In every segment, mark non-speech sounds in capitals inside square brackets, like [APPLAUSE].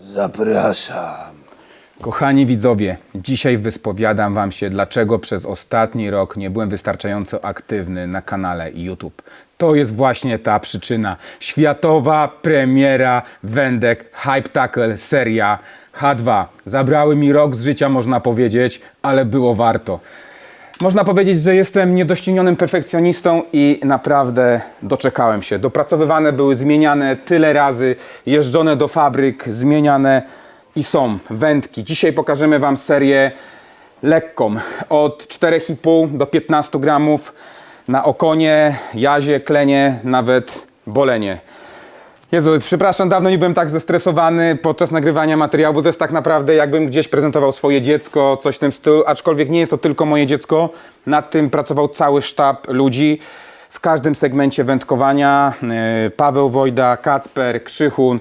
Zapraszam. Kochani widzowie, dzisiaj wyspowiadam Wam się, dlaczego przez ostatni rok nie byłem wystarczająco aktywny na kanale YouTube. To jest właśnie ta przyczyna. Światowa premiera wędek Hype Tackle seria H2. Zabrały mi rok z życia, można powiedzieć, ale było warto. Można powiedzieć, że jestem niedoścignionym perfekcjonistą i naprawdę doczekałem się. Dopracowywane były, zmieniane tyle razy, jeżdżone do fabryk, zmieniane i są wędki. Dzisiaj pokażemy Wam serię lekką, od 4,5 do 15 gramów na okonie, jazie, klenie, nawet bolenie. Jezu, przepraszam, dawno nie byłem tak zestresowany podczas nagrywania materiału, bo to jest tak naprawdę jakbym gdzieś prezentował swoje dziecko, coś w tym stylu, aczkolwiek nie jest to tylko moje dziecko. Nad tym pracował cały sztab ludzi w każdym segmencie wędkowania. Yy, Paweł Wojda, Kacper, Krzychun,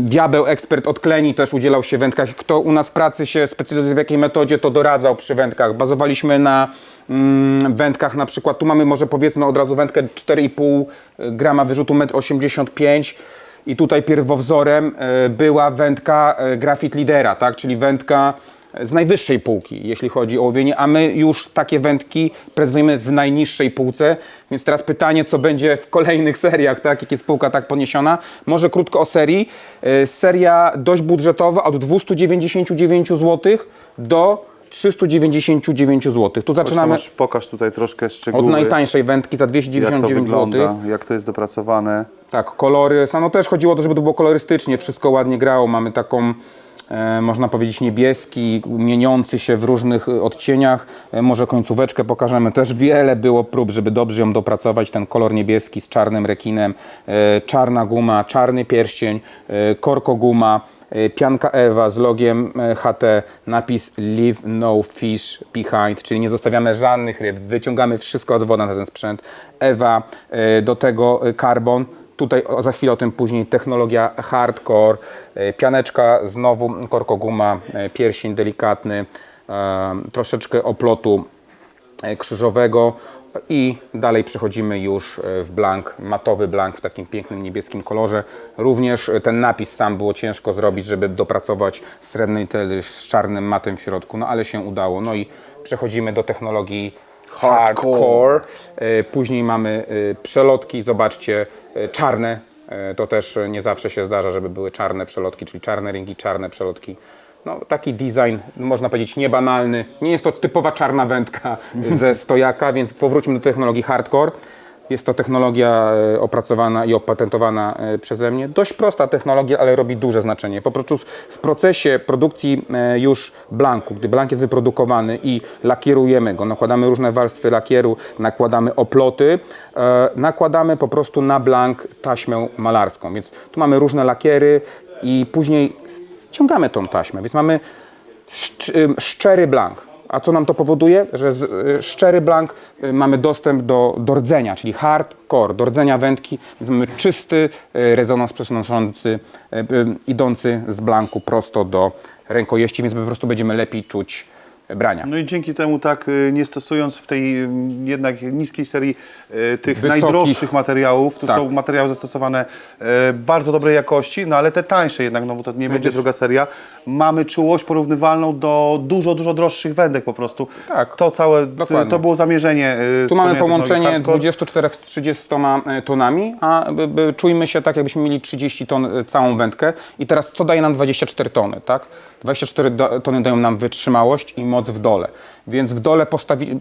Diabeł, ekspert od kleni, też udzielał się w wędkach. Kto u nas pracy się specjalizuje w jakiej metodzie, to doradzał przy wędkach. Bazowaliśmy na mm, wędkach na przykład, tu mamy może powiedzmy od razu wędkę 4,5 grama wyrzutu 1,85 m i tutaj pierwowzorem e, była wędka e, Grafit Lidera, tak? czyli wędka z najwyższej półki, jeśli chodzi o łowienie, a my już takie wędki prezentujemy w najniższej półce, więc teraz pytanie, co będzie w kolejnych [LAUGHS] seriach, tak? jak jest półka tak podniesiona. Może krótko o serii. E, Seria dość budżetowa, od 299 zł do 399 zł. Tu zaczynamy Masz, pokaż tutaj troszkę od szczegóły. najtańszej wędki za jak to 299 wygląda, zł. jak to jest dopracowane. Tak, kolory. No też chodziło o to, żeby to było kolorystycznie, wszystko ładnie grało. Mamy taką, można powiedzieć, niebieski, mieniący się w różnych e, odcieniach. E, może końcóweczkę pokażemy. Też wiele było prób, żeby dobrze ją dopracować. Ten kolor niebieski z czarnym rekinem, e, czarna guma, czarny pierścień, e, korko guma. e, Pianka Ewa z logiem e, HT, napis Leave no fish behind, czyli nie zostawiamy żadnych ryb, wyciągamy wszystko od wody na ten sprzęt. Ewa, e, do tego e, carbon, Tutaj za chwilę o tym później technologia hardcore, e, pianeczka, znowu korkoguma, e, pierścień delikatny, e, troszeczkę oplotu krzyżowego i dalej przechodzimy już w blank, matowy blank w takim pięknym niebieskim kolorze. Również ten napis sam było ciężko zrobić, żeby dopracować srebrny telyż z czarnym matem w środku, no ale się udało. No i przechodzimy do technologii hardcore. E, Później mamy e, przelotki, zobaczcie, e, czarne. To też nie zawsze się zdarza, żeby były czarne przelotki, czyli czarne ringi, czarne przelotki. No, taki design, można powiedzieć, niebanalny. Nie jest to typowa czarna wędka [LAUGHS] ze stojaka, więc powróćmy do technologii hardcore. Jest to technologia e, opracowana i opatentowana e, przeze mnie. Dość prosta technologia, ale robi duże znaczenie. Po prostu w procesie produkcji e, już blanku, gdy blank jest wyprodukowany i lakierujemy go, nakładamy różne warstwy lakieru, nakładamy oploty, nakładamy po prostu na blank taśmę malarską. Więc tu mamy różne lakiery i później ściągamy tą taśmę. Więc mamy ym, szczery blank. A co nam to powoduje? Że z y, szczery blank y, mamy dostęp do, do rdzenia, czyli hardcore, do rdzenia wędki, więc mamy czysty y, rezonans przenoszący, y, y, idący z blanku prosto do rękojeści, więc po prostu będziemy lepiej czuć brania. No i dzięki temu tak, nie stosując w tej jednak niskiej serii tych Wysokich. najdroższych materiałów, tu Tak. są materiały zastosowane bardzo dobrej jakości, no ale te tańsze jednak, no bo to nie będzie druga seria, mamy czułość porównywalną do dużo, dużo droższych wędek po prostu. Tak. To całe, Dokładnie. to było zamierzenie. y, Tu mamy połączenie technologii hardcore. 24 z 30 tonami, a czujmy się tak, jakbyśmy mieli 30 ton y, całą wędkę. I teraz co daje nam 24 tony, tak? 24 do, tony dają nam wytrzymałość i moc w dole. Więc w dole postawi,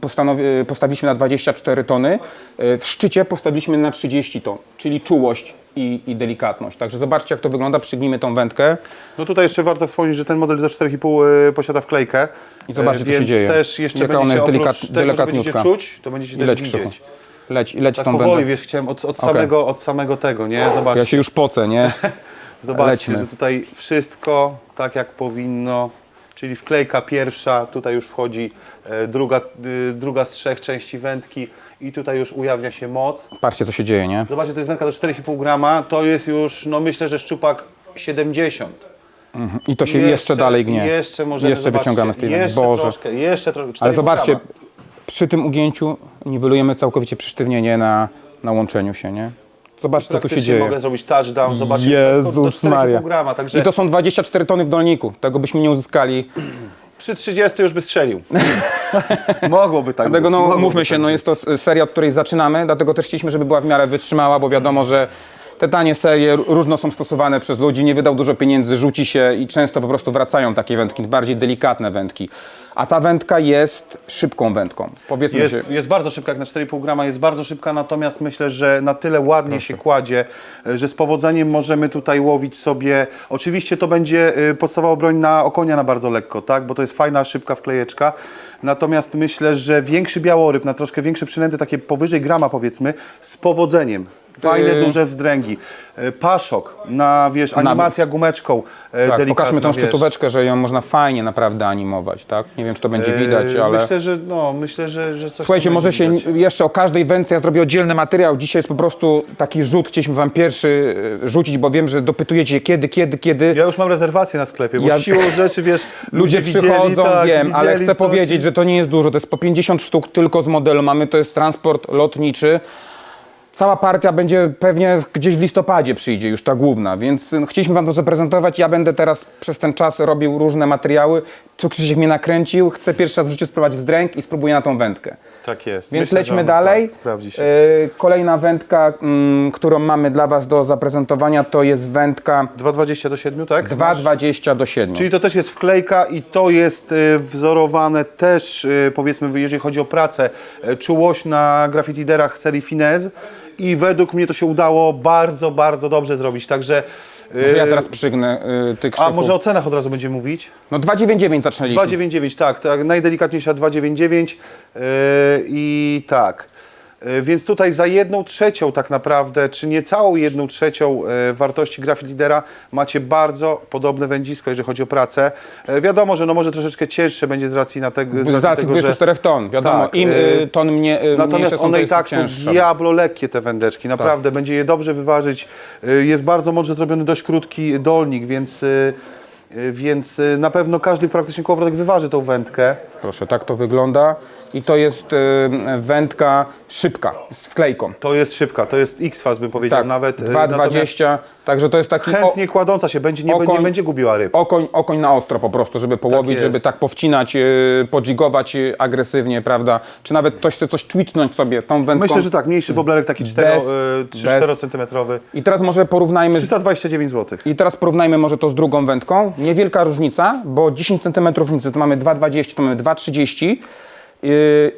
postawiliśmy na 24 tony, w szczycie postawiliśmy na 30 ton, czyli czułość i, i delikatność. Także zobaczcie, jak to wygląda. Przygnijmy tą wędkę. No tutaj jeszcze warto wspomnieć, że ten model za 4,5 y, posiada wklejkę. I zobaczcie, Y, co się więc dzieje. też jeszcze Jaka ona będziecie jest oprócz delikat- tego, że będziecie delikatniutka. czuć, to będziecie I też leć widzieć. krzychu. Leć, leć Tak tą powoli, wędkę. wiesz, chciałem od, od, Okej. samego, od samego tego, nie? Zobaczcie, Ja się już pocę, nie? [LAUGHS] zobaczcie lećmy. że tutaj wszystko tak jak powinno, czyli wklejka pierwsza, tutaj już wchodzi e, druga, y, druga z trzech części wędki i tutaj już ujawnia się moc. Patrzcie, co się dzieje, nie? Zobaczcie, to jest wędka do 4,5 grama, to jest już, no myślę, że szczupak 70. I to się jeszcze, dalej gnie. Jeszcze możemy, Jeszcze zobaczcie, wyciągamy z tej wędki. Jeszcze Boże. troszkę, jeszcze troszkę. Ale 4,5 zobaczcie, grama. przy tym ugięciu niwelujemy całkowicie przysztywnienie na, na łączeniu się, nie? Zobaczcie, co tu się Praktycznie dzieje. mogę zrobić touchdown, zobaczcie. Jezus do 4,5 Maria. grama, także I to są 24 tony w dolniku. Tego byśmy nie uzyskali. Przy 30 już by strzelił. [LAUGHS] Mogłoby tak Dlatego być, no, mogłoby mówmy tak się, no być. jest to seria, od której zaczynamy, dlatego też chcieliśmy, żeby była w miarę wytrzymała, bo wiadomo, że te tanie serie różno są stosowane przez ludzi, nie wydał dużo pieniędzy, rzuci się i często po prostu wracają takie wędki, bardziej delikatne wędki. A ta wędka jest szybką wędką. Powiedzmy Jest, się. jest bardzo szybka, jak na 4,5 grama jest bardzo szybka, natomiast myślę, że na tyle ładnie się kładzie, e, że z powodzeniem możemy tutaj łowić sobie. Oczywiście to będzie e, podstawowa broń na okonia na bardzo lekko, tak? Bo to jest fajna, szybka wklejeczka. Natomiast myślę, że większy białoryb, na troszkę większe przynęty, takie powyżej grama powiedzmy, z powodzeniem. Fajne, Yy. duże wzdręgi. E, Paszok na, wiesz, animacja gumeczką e, Tak, pokażmy tą wiesz. szczytóweczkę, że ją można fajnie naprawdę animować, tak? Nie wiem, czy to będzie widać, E, ale... Myślę, że no, myślę, że, że coś Słuchajcie, może będzie się widać. jeszcze o każdej wędce ja zrobię oddzielny materiał. Dzisiaj jest po prostu taki rzut, chcieliśmy wam pierwszy e, rzucić, bo wiem, że dopytujecie kiedy, kiedy, kiedy. Ja już mam rezerwację na sklepie, bo Ja- siłą rzeczy, wiesz, [LAUGHS] Ludzie widzieli, przychodzą, tak, wiem, ale widzieli chcę coś powiedzieć, że to nie jest dużo. To jest po 50 sztuk tylko z modelu. Mamy, to jest transport lotniczy. Cała partia będzie pewnie gdzieś w listopadzie przyjdzie już ta główna, więc no, chcieliśmy wam to zaprezentować. Ja będę teraz przez ten czas robił różne materiały. Tu Krzysiek mnie nakręcił, chcę pierwszy raz w życiu spróbować wzdręg i spróbuję na tą wędkę. Tak jest. Więc Myślę, że lećmy ona, dalej. Tak, sprawdzi się. E, Kolejna wędka, mm, którą mamy dla Was do zaprezentowania, to jest wędka 2,20 do 7, tak? 2,20 do 7. Czyli to też jest wklejka i to jest y, wzorowane też, y, powiedzmy, jeżeli chodzi o pracę, y, czułość na graffiti liderach serii Finez i według mnie to się udało bardzo, bardzo dobrze zrobić, także... y, Może ja teraz przygnę y, tych A może o cenach od razu będziemy mówić? No 2,99 zaczęliśmy. 2,99, tak, tak, najdelikatniejsza 2,99 yy, i tak. Yy, Więc tutaj za jedną trzecią tak naprawdę, czy nie całą jedną trzecią yy, wartości grafit lidera macie bardzo podobne wędzisko, jeżeli chodzi o pracę. Yy, Wiadomo, że no może troszeczkę cięższe będzie z racji na tego, Z racji tego że 24 ton, wiadomo, Tak, im y, ton mnie, y, Natomiast są, one i tak są diablo lekkie te wędeczki, naprawdę, będzie je dobrze wyważyć. Jest bardzo mądrze zrobiony dość krótki dolnik, więc, więc na pewno każdy praktycznie kołowrotek wyważy tą wędkę. Proszę, tak to wygląda. I to jest y, wędka szybka, z wklejką. To jest szybka, to jest X-Fast bym powiedział Tak, nawet. y, natomiast 2,20, także to jest taki o, Chętnie kładąca się, będzie, nie, okoń- nie będzie gubiła ryb. okoń, okoń na ostro po prostu, żeby połowić, jest. żeby tak powcinać, y, podzigować y, agresywnie, prawda? Czy nawet ktoś chce coś twitchnąć sobie tą wędką. Myślę, że tak, mniejszy woblerek taki 4, Bez- y, bez- 3-4 cm. I teraz może porównajmy z 329 zł. I teraz porównajmy może to z drugą wędką. Niewielka różnica, bo 10 cm różnicy to mamy 2,20, to mamy 2,30 yy,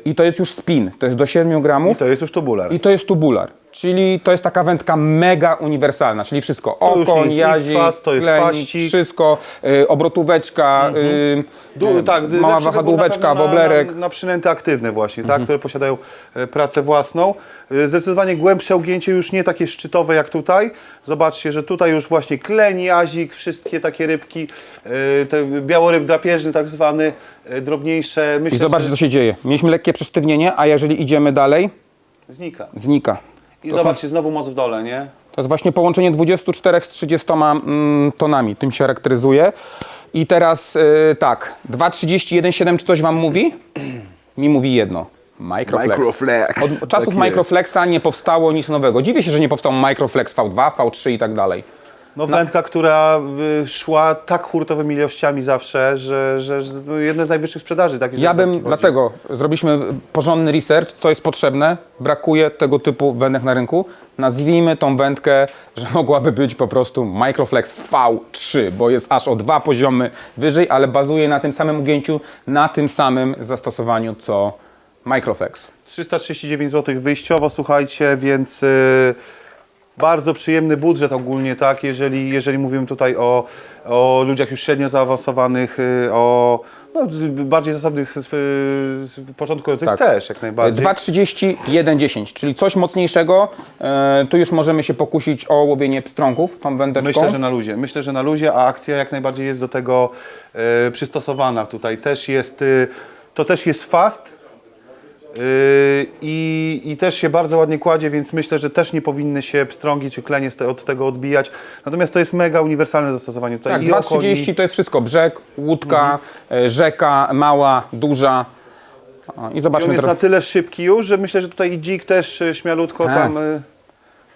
i to jest już spin, to jest do 7 I gramów to jest już tubular. i to jest tubular. Czyli to jest taka wędka mega uniwersalna, czyli wszystko. To już Okoń, jest jazik, X-Fast, to jest klenik, faścik. wszystko, yy, obrotóweczka, yy, Du, yy, tak, mała wybór wahadłóweczka, na pewno woblerek. Na, na przynęty aktywne właśnie, Mhm. tak, które posiadają e, pracę własną. E, Zdecydowanie głębsze ugięcie, już nie takie szczytowe jak tutaj. Zobaczcie, że tutaj już właśnie kleni, jazik, wszystkie takie rybki, e, te białoryb drapieżny tak zwany, e, drobniejsze. Myślę, I zobaczcie, że co się dzieje. Mieliśmy lekkie przesztywnienie, a jeżeli idziemy dalej, znika. znika. I To są- zobaczcie, znowu moc w dole, nie? To jest właśnie połączenie 24 z 30 mm, tonami, tym się charakteryzuje. I teraz y, tak, 2,30, 1,7 czy coś wam mówi? Mi mówi jedno. Microflex. Microflex, Od, czasów tak. Microflexa nie powstało nic nowego. Dziwię się, że nie powstał Microflex V2, V3 i tak dalej. No wędka, która y, szła tak hurtowymi ilościami zawsze, że, że, że no, jedne z najwyższych sprzedaży. Tak, jeżeli Ja bym, dlatego zrobiliśmy porządny research, co jest potrzebne. Brakuje tego typu wędek na rynku. Nazwijmy tą wędkę, że [LAUGHS] mogłaby być po prostu Microflex V3, bo jest aż o dwa poziomy wyżej, ale bazuje na tym samym ugięciu, na tym samym zastosowaniu co Microflex. 339 zł wyjściowo, słuchajcie, więc y, bardzo przyjemny budżet ogólnie, tak, jeżeli, jeżeli mówimy tutaj o, o ludziach już średnio zaawansowanych, y, o no, bardziej zasobnych y, początkujących Tak. też, jak najbardziej. 2,30, 1,10, czyli coś mocniejszego. E, tu już możemy się pokusić o łowienie pstrągów tą wędeczką. Myślę, że na luzie. Myślę, że na luzie, a akcja jak najbardziej jest do tego e, przystosowana. Tutaj też jest, y, to też jest fast i, i też się bardzo ładnie kładzie, więc myślę, że też nie powinny się pstrągi czy klenie od tego odbijać. Natomiast to jest mega uniwersalne zastosowanie tutaj. Tak, i Mhm. 2,30 to jest wszystko. Brzeg, łódka, e, rzeka, mała, duża. I I on zobaczmy jest na tyle szybki już, że myślę, że tutaj i dzik też y, śmialutko Tak. tam... y,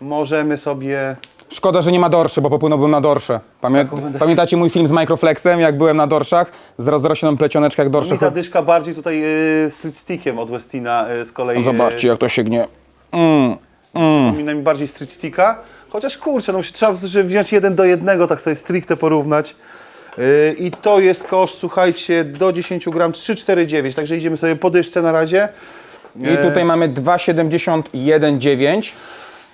możemy sobie... Szkoda, że nie ma dorszy, bo popłynąłbym na dorsze. Pamię Taką będę- pamiętacie mój film z Microflexem, jak byłem na dorszach? Z rozrośloną plecioneczkę jak dorsze. Mi ta dyszka bardziej tutaj y, street stickiem od Westina y, z kolei. No zobaczcie, jak to się gnie. Mm. Przypomina mi bardziej street sticka. Chociaż kurczę, no musi, trzeba żeby wziąć jeden do jednego, tak sobie stricte porównać. Yy, I to jest koszt, słuchajcie, do 10 gram 3,49, także idziemy sobie po dyszce na razie. I tutaj mamy 2,71,9.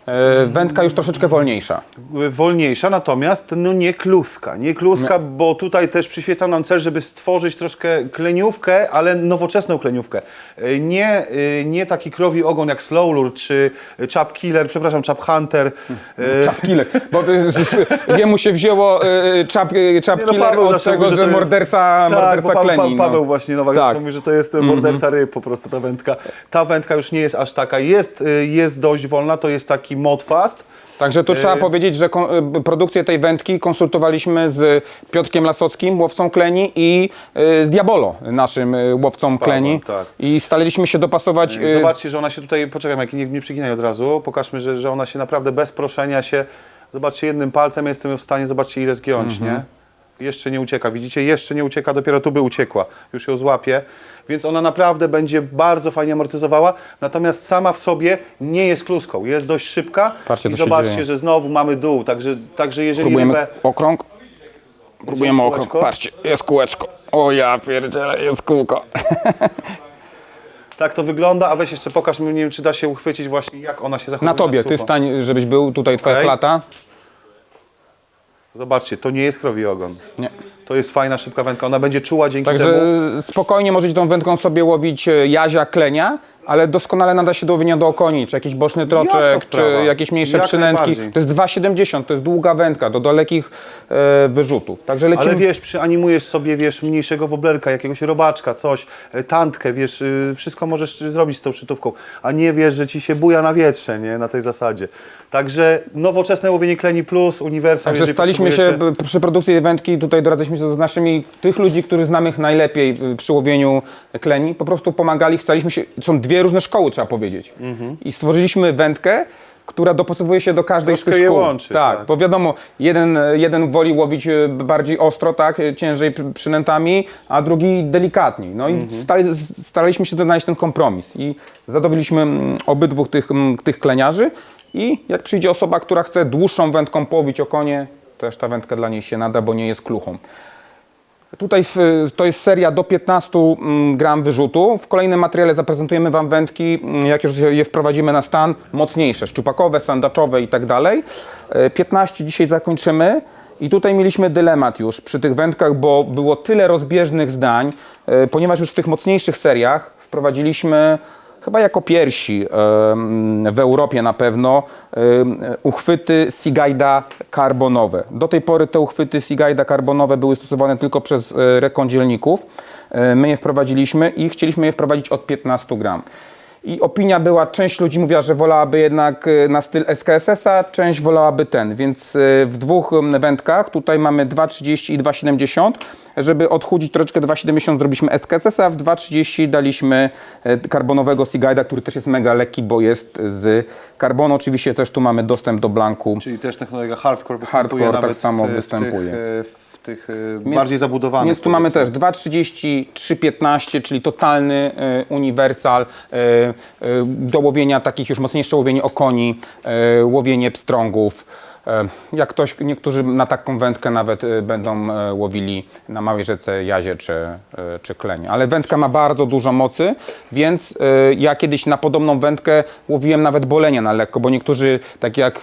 E, Wędka już troszeczkę wolniejsza. Yy, Wolniejsza, natomiast no nie kluska. Nie kluska, bo tutaj też przyświeca nam cel, żeby stworzyć troszkę kleniówkę, ale nowoczesną kleniówkę. Yy, Nie, nie taki krowi ogon jak Slow Lure czy Chap Killer, przepraszam, Chap Hunter. [LAUGHS] Chap killer. Bo jemu się wzięło e, e, czap Nie, no, killer Paweł od tego, że że to jest- morderca, Tak, morderca Paweł, kleni. Pa, Paweł no. właśnie Nowak Tak. mówi, że to jest morderca ryb po prostu ta wędka. Ta wędka już nie jest aż taka, jest, jest dość wolna, to jest taki modfast. Także tu trzeba powiedzieć, że e, produkcję tej wędki konsultowaliśmy z Piotrkiem Lasockim, łowcą kleni i e, z Diabolo, naszym łowcą kleni. tak. I staraliśmy się dopasować... Zobaczcie, że ona się tutaj, poczekaj, jak nie, nie przyginaj od razu, pokażmy, że, że ona się naprawdę bez proszenia się, zobaczcie, jednym palcem jestem w stanie, zobaczcie ile zgiąć, Mhm. nie? Jeszcze nie ucieka, widzicie, jeszcze nie ucieka, dopiero tu by uciekła, już ją złapię, więc ona naprawdę będzie bardzo fajnie amortyzowała, natomiast sama w sobie nie jest kluską, jest dość szybka Patrzcie, i co się zobaczcie, że znowu mamy dół, także, także jeżeli Próbujemy rybę... okrąg. Próbujemy kółeczko? okrąg. Patrzcie, jest kółeczko. O ja pierdzielę, jest kółko. Tak to wygląda, a weź jeszcze pokaż mi, nie wiem czy da się uchwycić właśnie jak ona się zachowuje Na tobie, ty sucho. stań, żebyś był tutaj, twoja Okej. klata. Zobaczcie, to nie jest krowi ogon. Nie. To jest fajna, szybka wędka. Ona będzie czuła dzięki Także temu. spokojnie możecie tą wędką sobie łowić e, jazia, klenia, ale doskonale nada się do łowienia do okoni, czy jakiś boczny troczek, czy sprawa. jakieś mniejsze Jak przynętki. najbardziej. To jest 2,70, to jest długa wędka do dalekich e, wyrzutów. Także lecimy. Ale wiesz, przyanimujesz sobie, wiesz, mniejszego woblerka, jakiegoś robaczka, coś, e, tantkę, wiesz, y, wszystko możesz zrobić z tą szytówką, a nie wiesz, że ci się buja na wietrze, nie, na tej zasadzie. Także nowoczesne łowienie kleni plus, uniwersal, Także jeżeli staliśmy się potrzebujecie. b- przy produkcji tej wędki, tutaj doradzaliśmy się z naszymi, tych ludzi, których znamy najlepiej y, przy łowieniu kleni, po prostu pomagali, chcieliśmy się, są dwie różne szkoły trzeba powiedzieć Mhm. i stworzyliśmy wędkę, która dopasowuje się do każdej z Troszkę tych je szkół. łączy, tak, tak. bo wiadomo, jeden, jeden woli łowić y, bardziej ostro, tak, y, ciężej przy- przynętami, a drugi delikatniej. No Mhm. i stali, staraliśmy się znaleźć ten kompromis i zadowoliliśmy mm, obydwu tych, mm, tych kleniarzy i jak przyjdzie osoba, która chce dłuższą wędką połowić okonie, też ta wędka dla niej się nada, bo nie jest kluchą. Tutaj to jest seria do 15 mm, gram wyrzutu. W kolejnym materiale zaprezentujemy Wam wędki, mm, jak już je wprowadzimy na stan, mocniejsze, szczupakowe, sandaczowe i tak dalej. E, 15 dzisiaj zakończymy. I tutaj mieliśmy dylemat już przy tych wędkach, bo było tyle rozbieżnych zdań, e, ponieważ już w tych mocniejszych seriach wprowadziliśmy chyba jako pierwsi w Europie na pewno uchwyty Seaguida karbonowe. Do tej pory te uchwyty Seaguida karbonowe były stosowane tylko przez e, rekądzielników. E, My je wprowadziliśmy i chcieliśmy je wprowadzić od 15 gram. I opinia była, część ludzi mówiła, że wolałaby jednak e, na styl SKSS-a, część wolałaby ten, więc w dwóch wędkach, tutaj mamy 2,30 i 2,70, żeby odchudzić troszeczkę 2,70 zrobiliśmy SKSS-a, a w 2,30 daliśmy e, karbonowego Seaguida, który też jest mega lekki, bo jest z karbonu. Oczywiście też tu mamy dostęp do blanku. Czyli też technologia hardcore występuje Hardcore tak samo w, występuje. W tych, e, w tych e, bardziej zabudowanych. Więc tu mamy też 2,30, 3,15, czyli totalny e, uniwersal e, e, do łowienia takich już mocniejsze łowienie okoni, e, łowienie pstrągów. E, jak ktoś, niektórzy na taką wędkę nawet e, będą e, łowili na małej rzece jazie czy, czy klenie. Ale wędka ma bardzo dużo mocy, więc ja kiedyś na podobną wędkę łowiłem nawet bolenia na lekko, bo niektórzy tak jak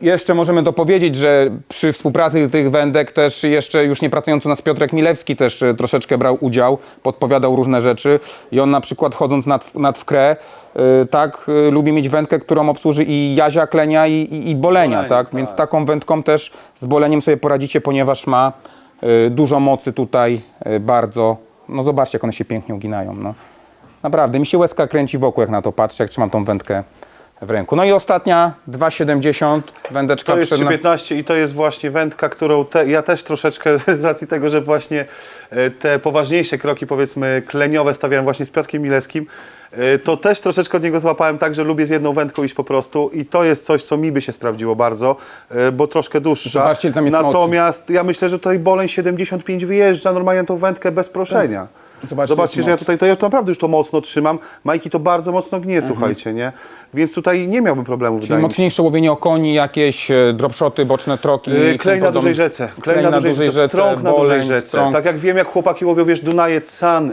jeszcze możemy dopowiedzieć, że przy współpracy tych wędek też jeszcze już nie pracujący u nas Piotrek Milewski też e, troszeczkę brał udział, podpowiadał różne rzeczy i on na przykład chodząc nad, nad wkrę, e, tak, e, lubi mieć wędkę, którą obsłuży i jazia, klenia i, i, i bolenia, Bolenie, tak? tak. Więc taką wędką też z boleniem sobie poradzicie, ponieważ ma dużo mocy tutaj, bardzo, no zobaczcie jak one się pięknie uginają, no. Naprawdę, mi się łezka kręci wokół jak na to patrzę, jak trzymam tą wędkę w ręku. No i ostatnia 2,70 wędeczka To jest przedna- 3,15 i to jest właśnie wędka, którą te, ja też troszeczkę [LAUGHS] z racji tego, że właśnie e, te poważniejsze kroki, powiedzmy kleniowe stawiałem właśnie z Piotrkiem Mileskim, e, to też troszeczkę od niego złapałem tak, że lubię z jedną wędką iść po prostu i to jest coś, co mi by się sprawdziło bardzo, e, bo troszkę dłuższa. Zobaczcie, ile tam jest Natomiast ja myślę, że tutaj Boleń 75 wyjeżdża normalnie tą wędkę bez proszenia. Zobaczcie, Zobaczcie, że ja tutaj to ja to naprawdę już to mocno trzymam. Majki to bardzo mocno gnie, Mhm. słuchajcie, nie? Więc tutaj nie miałbym problemu, wydaje mi się. Mocniejsze łowienie okoni, jakieś e, dropshoty, boczne troki. Yy, Klej na dużej rzece. Klej na dużej rzece. Pstrąg na boleń, dużej rzece. pstrąg. Tak jak wiem, jak chłopaki łowią, wiesz, Dunajec, San,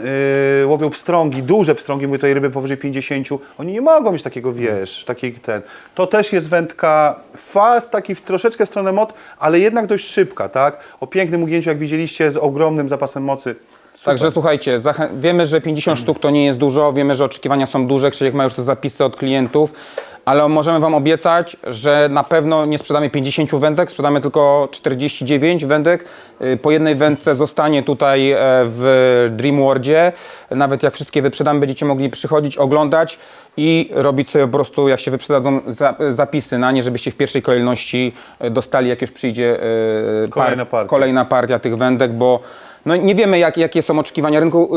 yy, łowią pstrągi, duże pstrągi, mówię tutaj ryby powyżej 50, oni nie mogą mieć takiego, wiesz, takiej ten. To też jest wędka fast, taki w troszeczkę w stronę mod, ale jednak dość szybka, tak? O pięknym ugnięciu, jak widzieliście, z ogromnym zapasem mocy. Także słuchajcie, wiemy, że 50 sztuk to nie jest dużo, wiemy, że oczekiwania są duże, Krzysiek ma już te zapisy od klientów, ale możemy Wam obiecać, że na pewno nie sprzedamy 50 wędek, sprzedamy tylko 49 wędek. Y, Po jednej wędce zostanie tutaj e, w Dreamworldzie. Nawet jak wszystkie wyprzedamy, będziecie mogli przychodzić, oglądać i robić sobie po prostu, jak się wyprzedadzą, za, zapisy na nie, żebyście w pierwszej kolejności e, dostali, jak już przyjdzie e, Kolejna partia. kolejna partia tych wędek, bo no nie wiemy jak, jakie są oczekiwania rynku,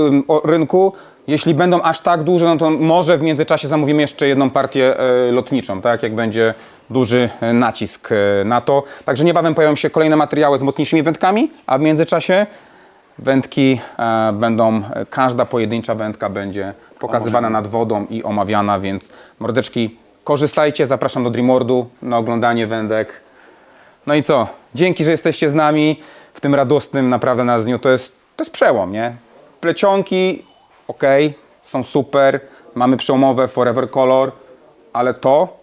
rynku. Jeśli będą aż tak duże, no to może w międzyczasie zamówimy jeszcze jedną partię e, lotniczą, tak jak będzie duży e, nacisk e, na to. Także niebawem pojawią się kolejne materiały z mocniejszymi wędkami, a w międzyczasie wędki będą, każda pojedyncza wędka będzie pokazywana nad wodą i omawiana, więc mordeczki korzystajcie, zapraszam do Dreamworldu na oglądanie wędek. No i co? Dzięki, że jesteście z nami w tym radosnym naprawdę nas dniu. To jest, to jest przełom, nie? Plecionki, ok, są super. Mamy przełomowe Forever Color, ale to,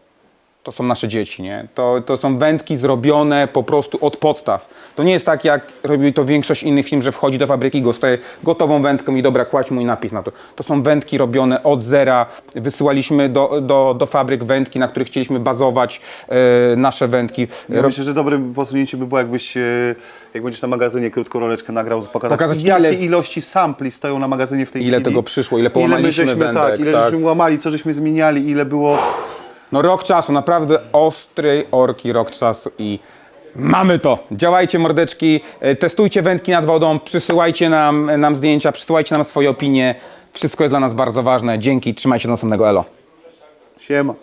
to są nasze dzieci, nie? To, to są wędki zrobione po prostu od podstaw. To nie jest tak, jak robi to większość innych firm, że wchodzi do fabryki, dostaje gotową wędkę i dobra, kładź mój napis na to. To są wędki robione od zera. Wysyłaliśmy do, do, do fabryk wędki, na których chcieliśmy bazować e, nasze wędki. Ja myślę, że dobrym posunięciem by było, jakbyś, e, jak będziesz na magazynie krótką roleczkę nagrał, pokazać, Pokazać, jakie ile- ilości sampli stoją na magazynie w tej Ile chwili. tego przyszło, ile Ile my połamaliśmy żeśmy, wędek, tak, ile tak. żeśmy łamali, co żeśmy zmieniali, ile było... No rok czasu, naprawdę ostrej orki rok czasu i mamy to. Działajcie mordeczki, e, testujcie wędki nad wodą, przysyłajcie nam, nam zdjęcia, przysyłajcie nam swoje opinie. Wszystko jest dla nas bardzo ważne. Dzięki, trzymajcie do następnego elo. Siema.